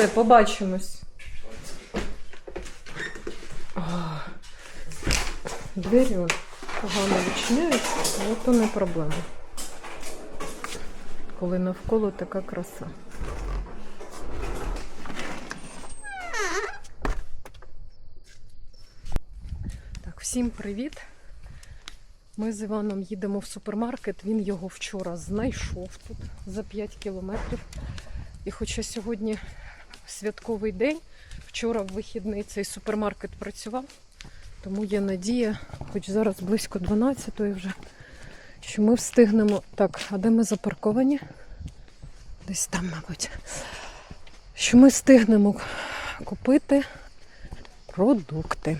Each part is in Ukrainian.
Все, побачимось. Двері погано відчиняються, але то не проблема. Коли навколо така краса. Так, всім привіт. Ми з Іваном їдемо в супермаркет. Він його вчора знайшов тут за 5 кілометрів. І хоча сьогодні святковий день, вчора в вихідний цей супермаркет працював, тому є надія, хоч зараз близько 12-ї вже, що ми встигнемо. Так, а де ми запарковані? Десь там, мабуть. Що ми встигнемо купити продукти.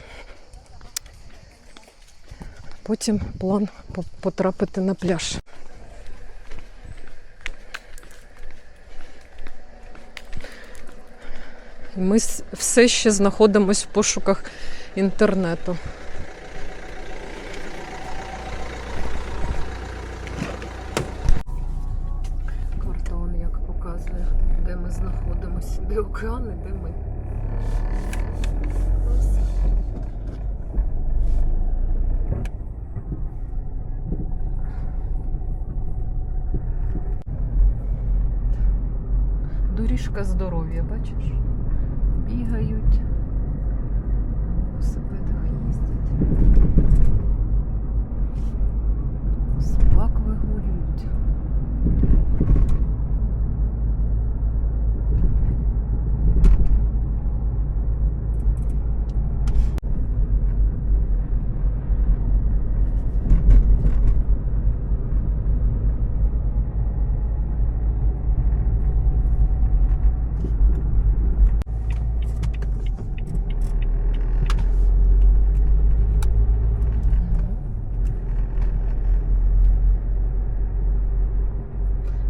Потім план потрапити на пляж. Ми все ще знаходимося в пошуках інтернету. Карта он як показує, де ми знаходимося, де океани, де ми. Доріжка здоров'я, бачиш? Бігають, на велосипедах їздять. Собак вигулюють.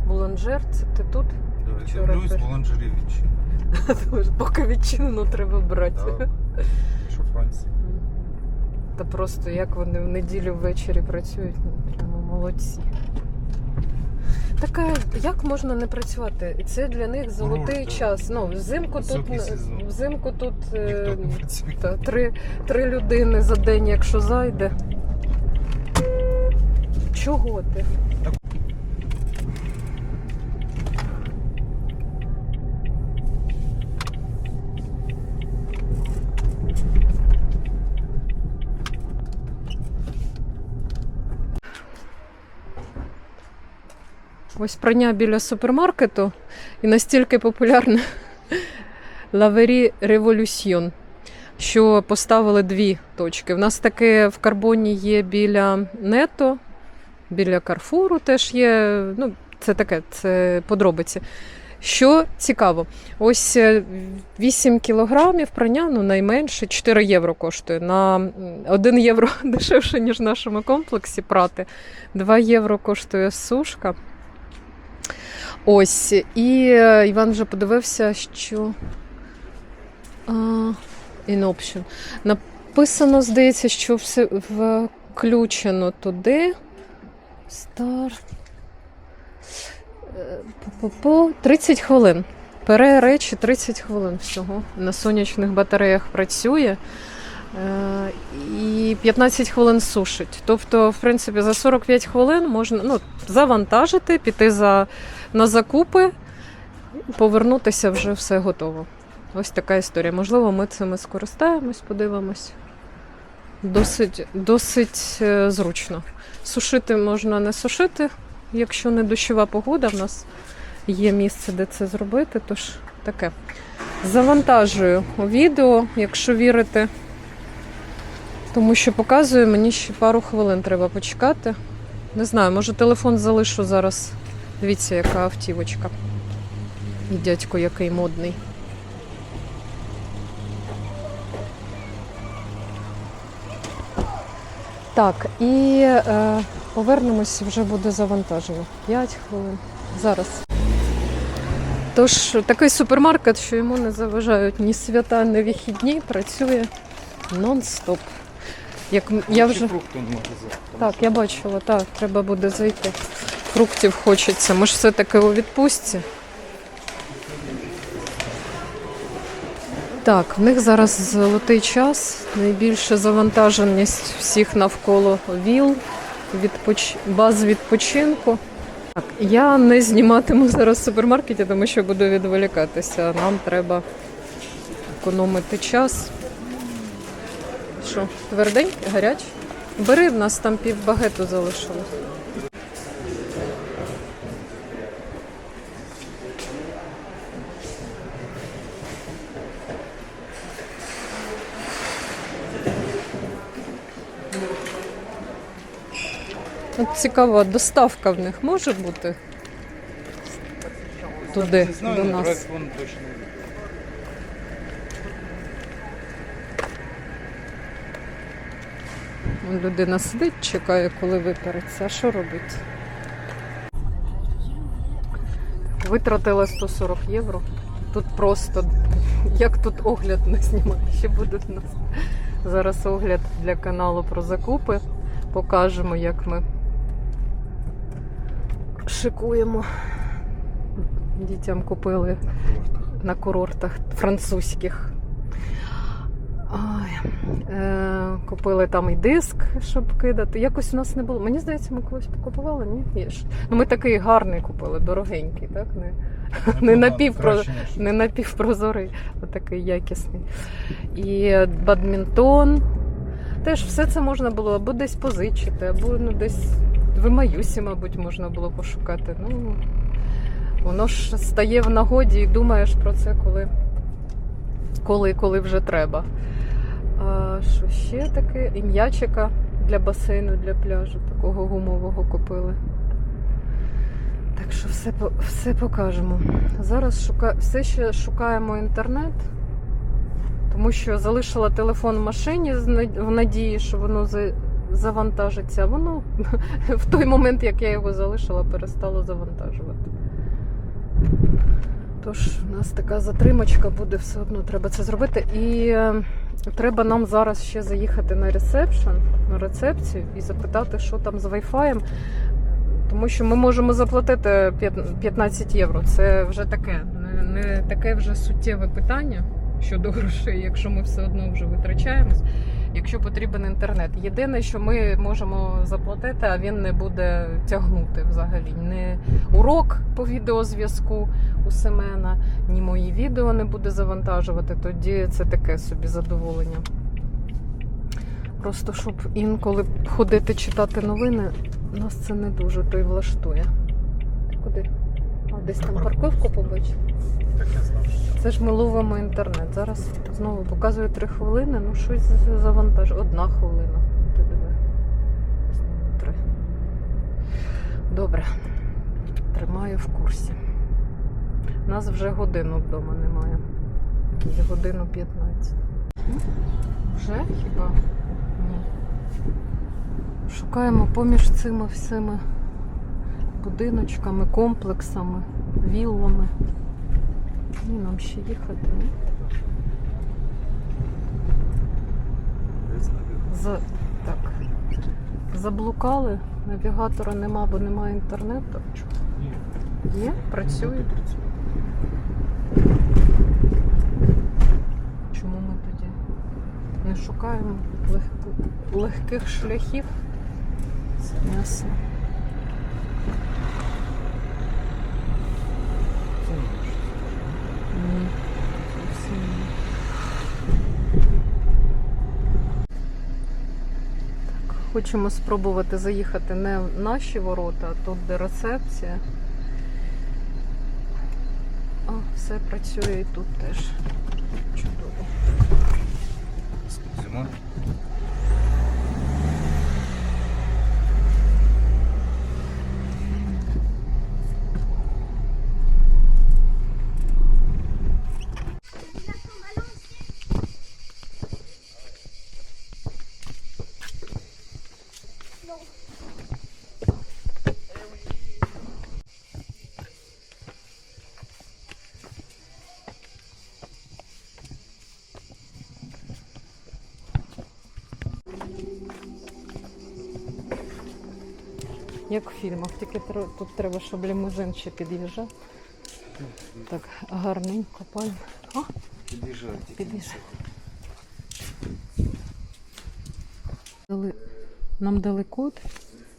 Буланжер, це ти тут? Да, Вчора дивлюсь, теж. Буланжеревич. Думаєш, Поки треба брати. Так. Що Франції? Та просто як вони в неділю ввечері працюють, ну, прямо молодці. Така, як можна не працювати? І це для них золотий Курорт, час. Ну, взимку тут, Високий сезон. взимку тут е, Ніхто не працює. та, три, три людини за день, якщо зайде. Чого ти? Ось прання біля супермаркету і настільки популярне Лавері Революсьйон, що поставили дві точки. В нас таке в карбоні є біля нето, біля Карфуру теж є. Ну, це таке, це подробиці. Що цікаво, ось е, 8 кілограмів прання, ну найменше 4 євро коштує. На 1 євро дешевше, ніж в нашому комплексі прати. 2 євро коштує сушка. Ось, і е, Іван вже подивився, що а, in option. Написано, здається, що все включено туди. Старт. Е, По 30 хвилин. Пере речі 30 хвилин всього. На сонячних батареях працює. Е, І 15 хвилин сушить. Тобто, в принципі, за 45 хвилин можна ну, завантажити, піти за, на закупи, повернутися вже все готово. Ось така історія. Можливо, ми цим і скористаємось, подивимось. Досить, досить е, зручно. Сушити можна не сушити, якщо не дощова погода. В нас є місце, де це зробити. Тож таке. Завантажую відео, якщо вірите. Тому що показує, мені ще пару хвилин треба почекати. Не знаю, може телефон залишу зараз. Дивіться, яка автівочка. І дядько який модний. Так, і е, повернемось, вже буде завантажено. 5 хвилин. Зараз. Тож, такий супермаркет, що йому не заважають ні свята, ні вихідні, працює нон-стоп. Як я вже... Фрукти він взяти. Так, я бачила, так, треба буде зайти. Фруктів хочеться. Ми ж все-таки у відпустці. Так, в них зараз золотий час, найбільша завантаженість всіх навколо віл, відпоч... баз відпочинку. Так, я не зніматиму зараз в супермаркеті, тому що буду відволікатися. Нам треба економити час. Що, тверденький, гарячий? Бери, в нас там пів багету залишилось. От цікаво, доставка в них може бути туди, до нас. Людина сидить, чекає, коли випереться. А що робить? Витратила 140 євро. Тут просто як тут огляд не знімати. Ще буде нас зараз огляд для каналу про закупи. Покажемо, як ми шикуємо. Дітям купили на курортах французьких. Ой, е, купили там і диск, щоб кидати. Якось у нас не було. Мені здається, ми колись купували, ні? Є ж. Ну, ми такий гарний купили, дорогенький, так? Не, Не Ну, напівпро- не напівпрозорий, а такий якісний. І бадмінтон. Теж все це можна було або десь позичити, або ну, десь в Маюсі, мабуть, можна було пошукати. Ну, воно ж стає в нагоді і думаєш про це, коли, коли, коли вже треба. А що ще таке? І м'ячика для басейну, для пляжу, такого гумового купили. Так що все, все покажемо. Зараз шука... все ще шукаємо інтернет, тому що залишила телефон в машині в надії, що воно завантажиться. Воно в той момент, як я його залишила, перестало завантажувати. Тож, у нас така затримочка буде, все одно треба це зробити. І е, треба нам зараз ще заїхати на ресепшн, на рецепцію і запитати, що там з Wi-Fi. Тому що ми можемо заплатити п'ят- 15 євро. Це вже таке, не, не таке вже суттєве питання щодо грошей, якщо ми все одно вже витрачаємось. Якщо потрібен інтернет. Єдине, що ми можемо заплатити, а він не буде тягнути взагалі. Не урок по відеозв'язку у Семена, ні мої відео не буде завантажувати. Тоді це таке собі задоволення. Просто щоб інколи ходити читати новини, нас це не дуже то й влаштує. Куди? А десь там парковку побачив. Так я знав. Це ж ми ловимо інтернет. Зараз знову показує три хвилини, ну щось завантаж. Одна хвилина. Ти диви. Знову. Добре. Тримаю в курсі. Нас вже годину вдома немає. Якісь годину 15. Вже хіба? Ні. Шукаємо поміж цими всіми будиночками, комплексами, віллами. Ні, нам ще їхати, ні? За... Так. Заблукали, навігатора нема, бо немає інтернету. Ні. Є? Працює. Чому ми тоді не шукаємо легку- легких шляхів? Ясно. Це не наше. Ні. Зовсім ні. Так, хочемо спробувати заїхати не в наші ворота, а тут, де рецепція. А, все працює і тут теж. Чудово. Зима. Як в фільмах, тільки тут треба, щоб лімузин ще під'їжджав. Так, гарненько, пані. А, Під'їжджайте. Під'їжджай. Дали, нам дали код.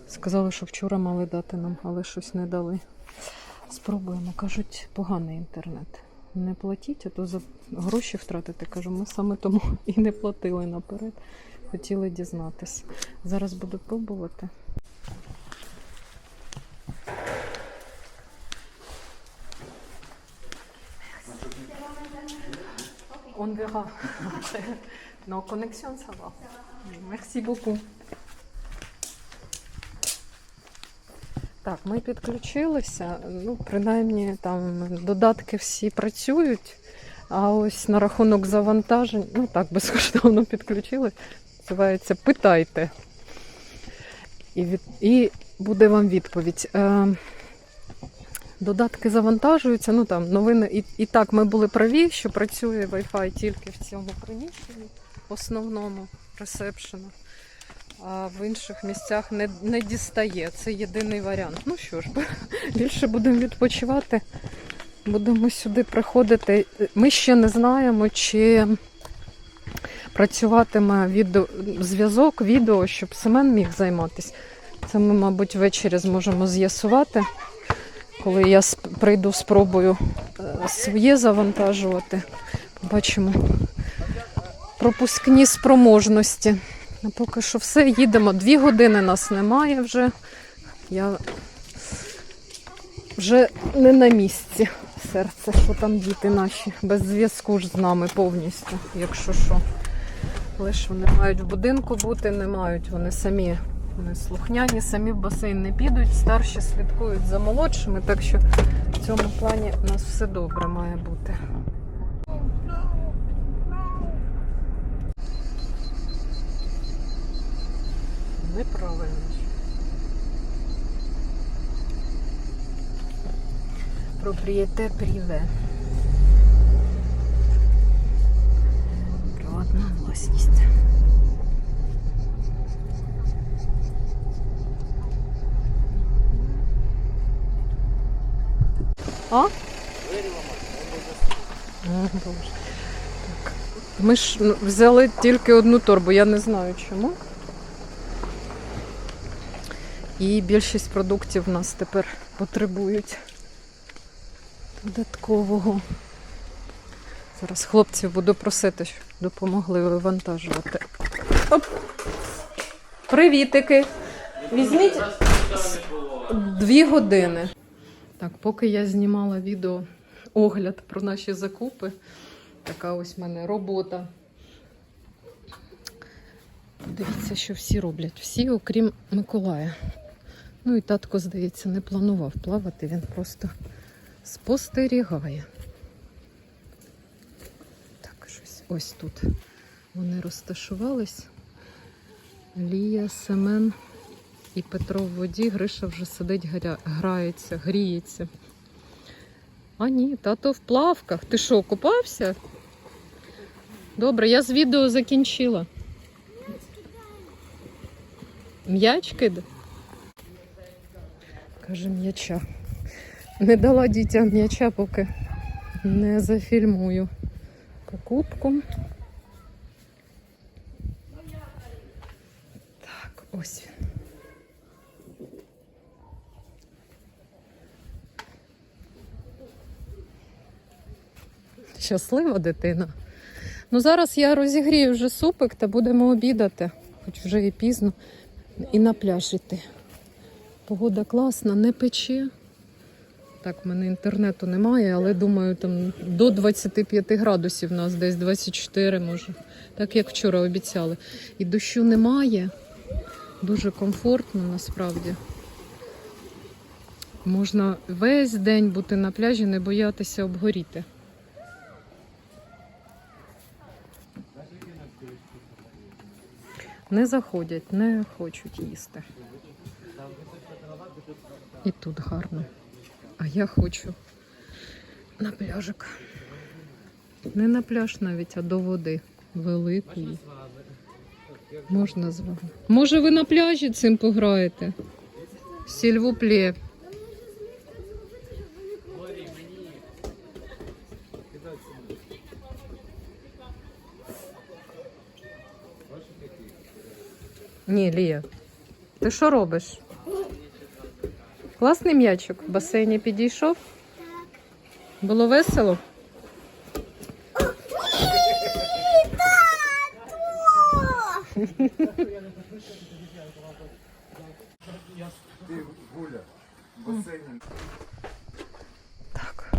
Сказали, що вчора мали дати нам, але щось не дали. Спробуємо. Кажуть, поганий інтернет. Не платіть, а то за гроші втратити. Кажу, ми саме тому і не платили наперед. Хотіли дізнатись. Зараз буду пробувати. Verra. Non, connexion, ça va. Merci beaucoup. Так, ми підключилися. Ну, принаймні, там додатки всі працюють. А ось на рахунок завантажень, ну так, безкоштовно підключили. Називається Питайте. І, від... і буде вам відповідь. Додатки завантажуються. Ну там новини. І, і так ми були праві, що працює Wi-Fi тільки в цьому приміщенні, основному ресепшену. А в інших місцях не, не дістає. Це єдиний варіант. Ну що ж, більше будемо відпочивати. Будемо сюди приходити. Ми ще не знаємо, чи працюватиме відео, зв'язок, відео, щоб Семен міг займатися. Це ми, мабуть, ввечері зможемо з'ясувати коли я прийду, спробую е, своє завантажувати. Бачимо пропускні спроможності. А поки що все, їдемо. Дві години нас немає вже. Я вже не на місці. Серце, що там діти наші, без зв'язку ж з нами повністю, якщо що. Лише вони мають в будинку бути, не мають вони самі вони слухняні, самі в басейн не підуть, старші слідкують за молодшими, так що в цьому плані у нас все добре має бути. Неправильно. Проприєте пріве. Приватна власність. А? Так. Ми ж ну, взяли тільки одну торбу, я не знаю чому. І більшість продуктів в нас тепер потребують додаткового. Зараз хлопців буду просити, щоб допомогли вивантажувати. Оп! Привітики! Візьміть дві години. Так, поки я знімала відео огляд про наші закупи, така ось в мене робота. Дивіться, що всі роблять. Всі, окрім Миколая. Ну і татко, здається, не планував плавати, він просто спостерігає. Так, щось ось тут вони розташувались. Лія, Семен і Петро в воді. Гриша вже сидить, грається, гріється. А ні, тато в плавках. Ти що, купався? Добре, я з відео закінчила. М'яч кида? Каже м'яча. Не дала дітям м'яча, поки не зафільмую покупку. Так, ось він. Щаслива дитина. Ну зараз я розігрію вже супик та будемо обідати, хоч вже і пізно, і на пляж іти. Погода класна, не пече. Так, в мене інтернету немає, але думаю, там до 25 градусів у нас десь 24 може. Так як вчора обіцяли. І дощу немає. Дуже комфортно насправді. Можна весь день бути на пляжі, не боятися обгоріти. Не заходять, не хочуть їсти. І тут гарно. А я хочу на пляжик. Не на пляж навіть, а до води великої. Можна з вами. Може, ви на пляжі цим пограєте? Сільвуплє. Ні, Лія. Ти що робиш? Класний м'ячик в басейні підійшов. Було весело? Ти гуля. Басейн. Так.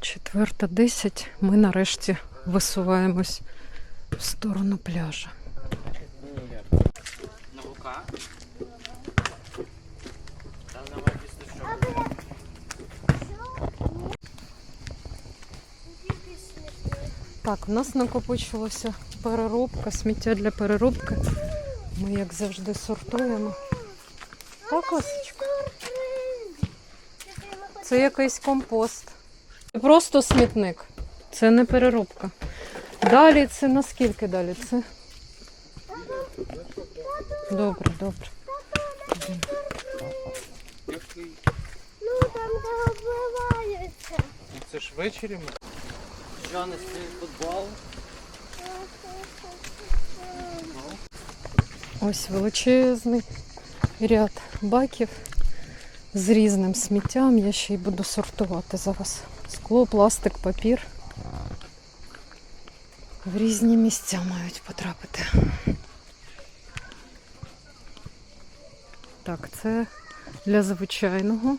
Четверта десять. Ми нарешті висуваємось в сторону пляжа. На. Там на мапісти що? Так, у нас накопичилася переробка, сміття для переробки. Ми, як завжди, сортуємо. Так, Осечка? Це якийсь компост. Це просто смітник. Це не переробка. Далі це наскільки далі? Це. Добре, добре. Ну там де обливаються. Це ж ввечері ми. Що, не стрій футбол? Ось величезний ряд баків з різним сміттям. Я ще й буду сортувати зараз. Скло, пластик, папір. В різні місця мають потрапити. Так, це для звичайного.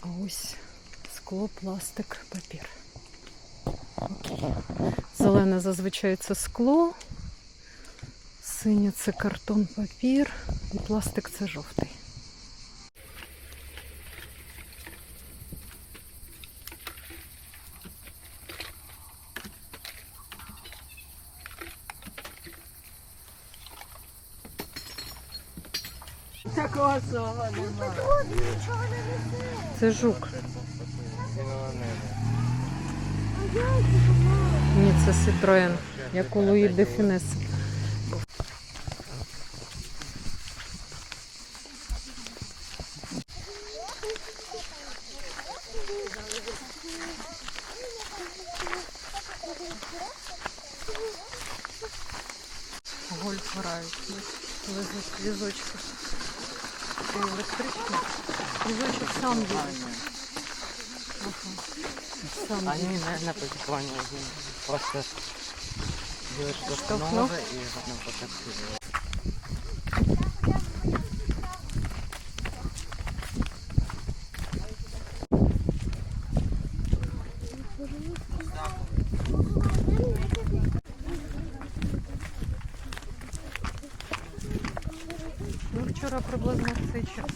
А ось скло, пластик, папір. Зелене зазвичай це скло, синє це картон, папір і пластик це жовтий. Це жук. Ні, це Citroen, як у Луї де Фінес. Гольф грають. Везуть візочки. Це електричний. Візочок сам їде. Ага. Сам А їде. ні, не, не позиціонує. Просто дівчинка Штовхнув? штовхнула і вона потекла. Ну, вчора приблизно в цей час.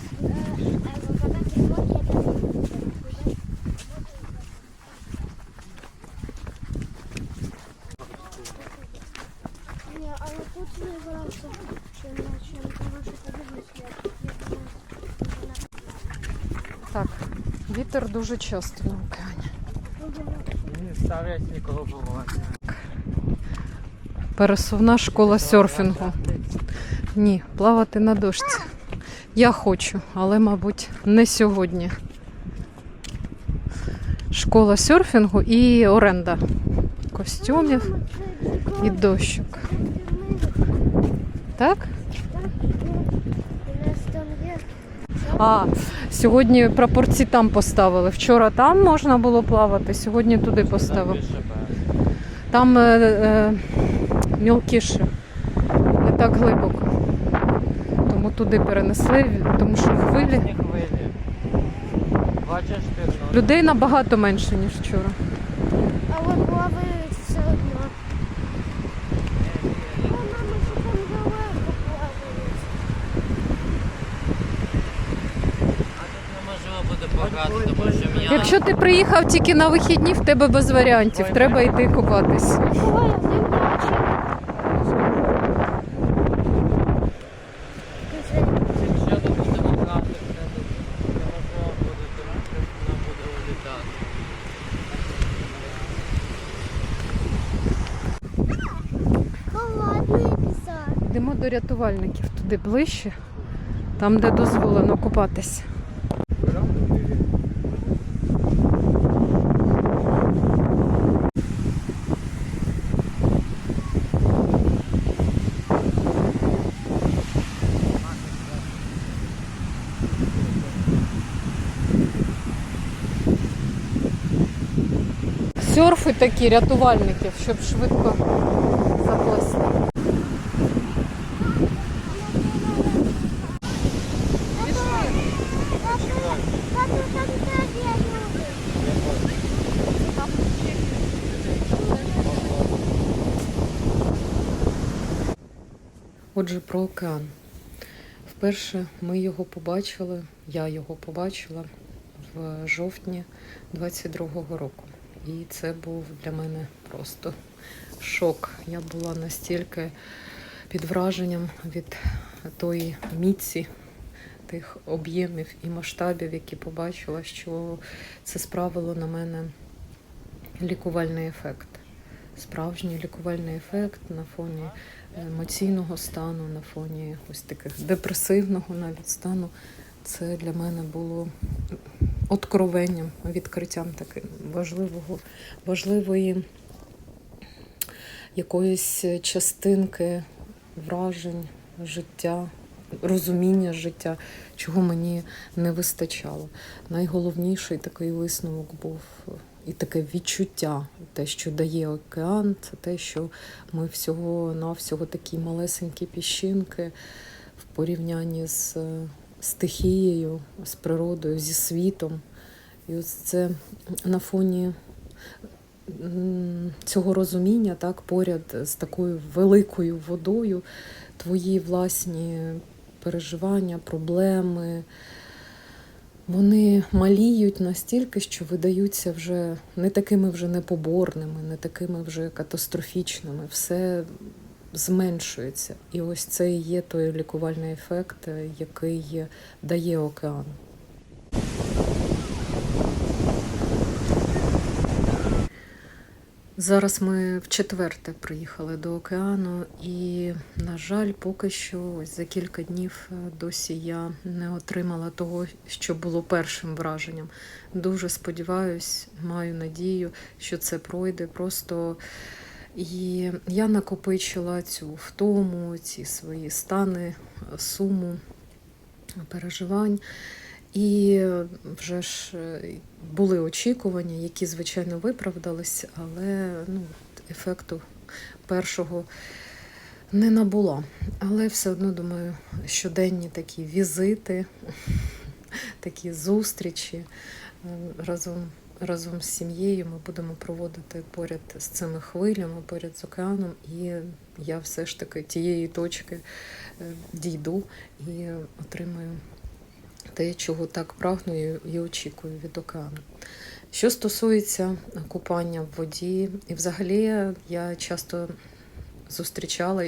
Ні, але тут не вранці чи ночі, тому що подивись, Так, вітер дуже часто на океані. Не ставлять нікого було. Пересувна школа серфінгу. Ні, плавати на дошці. Я хочу, але, мабуть, не сьогодні. Школа серфінгу і оренда костюмів і дощок. Так? У нас там є. А, сьогодні прапорці там поставили. Вчора там можна було плавати, сьогодні туди поставили. Там е, е, мілкіше, не так глибоко. Тому туди перенесли, тому що хвилі. Ну, Людей набагато менше, ніж вчора. Але плавають все одно. О, мама, що там далеко плавають. а тут неможливо буде пограти, тому що м'ясо. Якщо ти приїхав тільки на вихідні, в тебе без варіантів. Треба йти купатись. Йдемо до рятувальників туди ближче, там, де дозволено купатись. Серфи такі рятувальників, щоб швидко трагедия. Отже, про океан. Вперше ми його побачили, я його побачила в жовтні 22-го року. І це був для мене просто шок. Я була настільки під враженням від тої міці, тих об'ємів і масштабів, які побачила, що це справило на мене лікувальний ефект. Справжній лікувальний ефект на фоні емоційного стану, на фоні ось таких депресивного навіть стану. Це для мене було откровенням, відкриттям таким важливого, важливої якоїсь частинки вражень, життя, розуміння життя, чого мені не вистачало. Найголовніший такий висновок був і таке відчуття, те, що дає океан, це те, що ми всього-навсього такі малесенькі піщинки в порівнянні з стихією, з природою, зі світом. І ось це на фоні цього розуміння, так, поряд з такою великою водою, твої власні переживання, проблеми. Вони маліють настільки, що видаються вже не такими вже непоборними, не такими вже катастрофічними. Все зменшується. І ось це і є той лікувальний ефект, е, який дає океан. Зараз ми вчетверте приїхали до океану, і, на жаль, поки що ось за кілька днів е, досі я не отримала того, що було першим враженням. Дуже сподіваюсь, маю надію, що це пройде. Просто і я накопичила цю втому, ці свої стани, суму, переживань. І вже ж е, були очікування, які, звичайно, виправдались, але ну, ефекту першого не набула. Але все одно думаю, щоденні такі візити, такі зустрічі е, разом, разом з сім'єю ми будемо проводити поряд з цими хвилями, поряд з океаном, і я все ж таки тієї точки е, дійду і отримаю те, чого так прагну і- очікую від океану. Що стосується купання в воді, і взагалі я часто зустрічала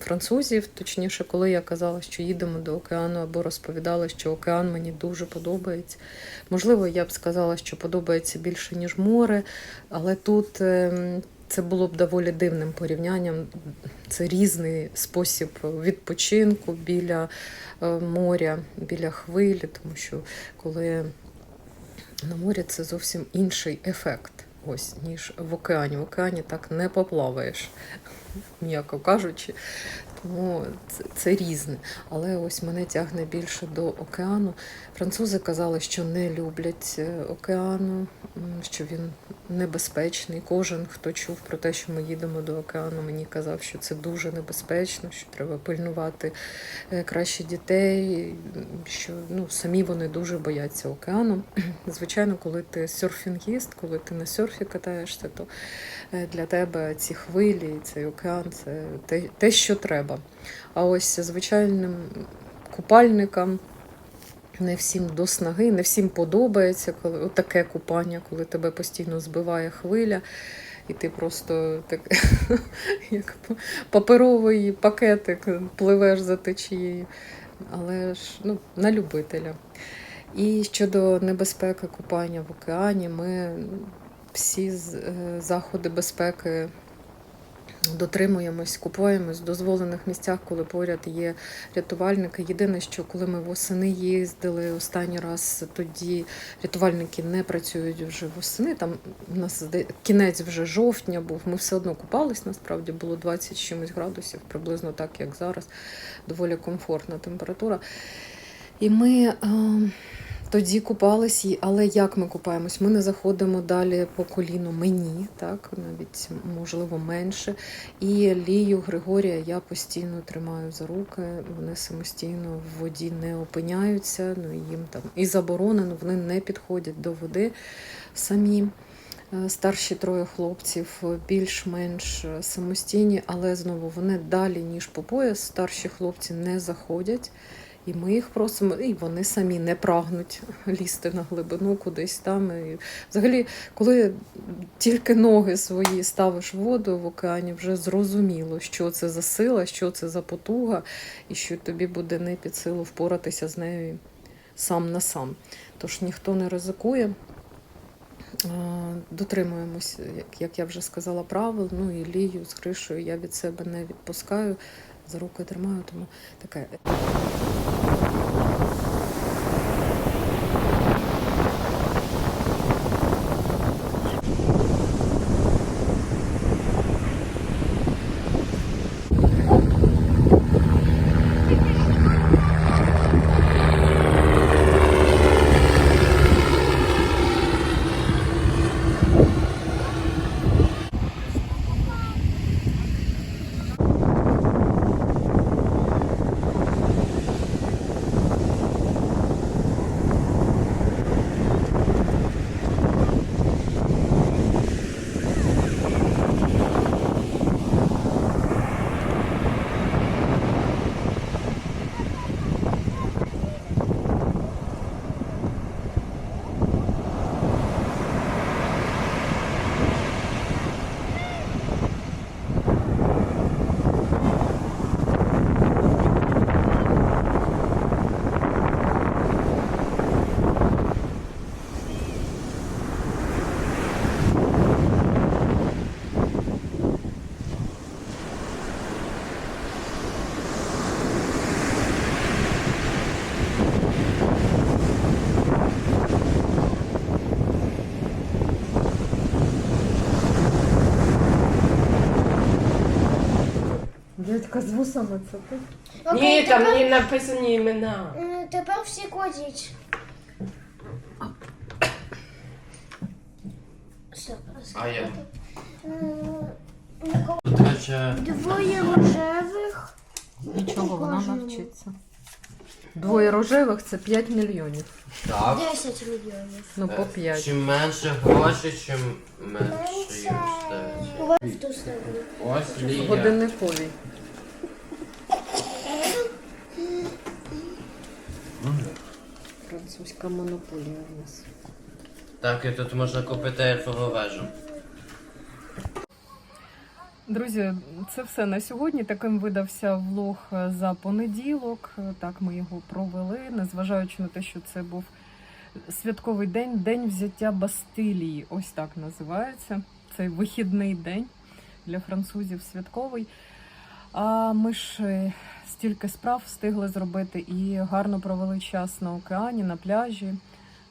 французів, точніше, коли я казала, що їдемо до океану, або розповідала, що океан мені дуже подобається. Можливо, я б сказала, що подобається більше, ніж море, але тут ем, це було б доволі дивним порівнянням. Це різний спосіб відпочинку біля е, моря, біля хвилі, тому що коли на морі це зовсім інший ефект, ось, ніж в океані. В океані так не поплаваєш, м'яко кажучи. Тому це, це різне. Але ось мене тягне більше до океану. Французи казали, що не люблять е, океану, що він небезпечний. Кожен, хто чув про те, що ми їдемо до океану, мені казав, що це дуже небезпечно, що треба пильнувати е, краще дітей, що ну, самі вони дуже бояться океану. Звичайно, коли ти серфінгіст, коли ти на серфі катаєшся, то е, для тебе ці хвилі, цей океан це те, те, що треба. А ось звичайним купальникам. Не всім до снаги, не всім подобається коли таке купання, коли тебе постійно збиває хвиля, і ти просто так, як паперовий пакетик пливеш за течією. Але ж ну, на любителя. І щодо небезпеки купання в океані, ми всі е, заходи безпеки дотримуємось, купуємось в дозволених місцях, коли поряд є рятувальники. Єдине, що коли ми восени їздили останній раз, тоді рятувальники не працюють вже восени. Там у нас кінець вже жовтня був. Ми все одно купались. Насправді було 20 чимось градусів, приблизно так, як зараз. Доволі комфортна температура. І ми. е, Тоді купались, але як ми купаємось? Ми не заходимо далі по коліну мені, так навіть можливо менше. І Лію Григорія я постійно тримаю за руки. Вони самостійно в воді не опиняються. Ну їм там і заборонено, вони не підходять до води самі. Е, Старші троє хлопців е, більш-менш е, самостійні, але знову вони далі, ніж по пояс. Старші хлопці не заходять. І ми їх просимо, і вони самі не прагнуть лізти на глибину кудись там. І взагалі, коли тільки ноги свої ставиш в воду в океані, вже зрозуміло, що це за сила, що це за потуга, і що тобі буде не під силу впоратися з нею сам на сам. Тож ніхто не ризикує. Дотримуємось, як я вже сказала, правил. Ну і лію з кришою я від себе не відпускаю, за руки тримаю, тому таке. Дядька з вусами це ти? Окей, Ні, там тепер, не написані імена. м, тепер всі кладіть. Все, А я? М, Микола, Короче, Двоє рожевих. Нічого, вона навчиться. Двоє рожевих це 5 мільйонів. так. 10 мільйонів. Ну, по Е, 5. Чим менше грошей, чим менше їм стається. У вас в ту сторону. Ось Лія. Годинникові. Французька монополія в нас. Так, і тут можна купити ельфову вежу. Друзі, це все на сьогодні. Таким видався влог за понеділок. Так ми його провели, незважаючи на те, що це був святковий день, день взяття Бастилії. Ось так називається. Цей вихідний день для французів святковий. А ми ж стільки справ встигли зробити і гарно провели час на океані, на пляжі.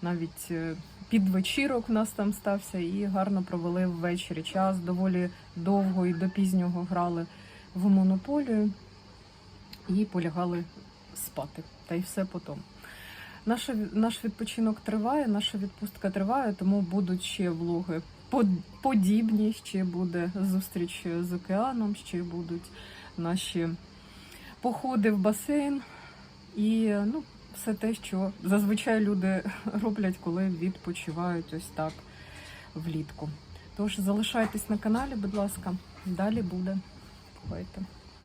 Навіть е, під вечірок у нас там стався, і гарно провели ввечері час. Доволі довго і до пізнього грали в монополію і полягали спати. Та й все потім. Наша, наш відпочинок триває, наша відпустка триває, тому будуть ще влоги подібні, ще буде зустріч з океаном, ще будуть наші походи в басейн і ну, все те, що зазвичай люди роблять, коли відпочивають ось так влітку. Тож залишайтесь на каналі, будь ласка, далі буде. Бувайте.